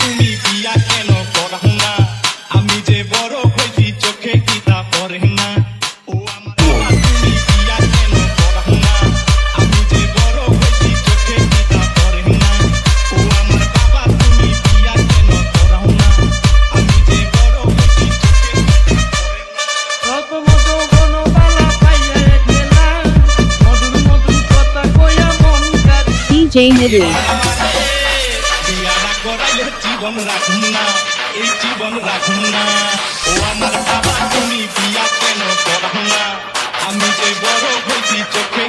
তুমি বিয়া কেন করাও না? আমি যে বড় হইছি চোখে কিতা পড়ে না? ও আমার তুমি বিয়া কেন করাও না? আমি যে বড় হইছি চোখে কিতা পড়ে না? ও আমার বাবা তুমি বিয়া কেন করাও না? আমি যে বড় হইছি চোখে কিতা পড়ে না? কত মতো বনবালা পাইয়া গেলা মধুর মধুর কথা কইয়া মন কারি DJ Nidu. জীবন রাখুন না, এই জীবন রাখুন না। ও আমার বাবা, তুমি বিয়া কেন করাও না? আমি যে বড় হয়েছি, চোখে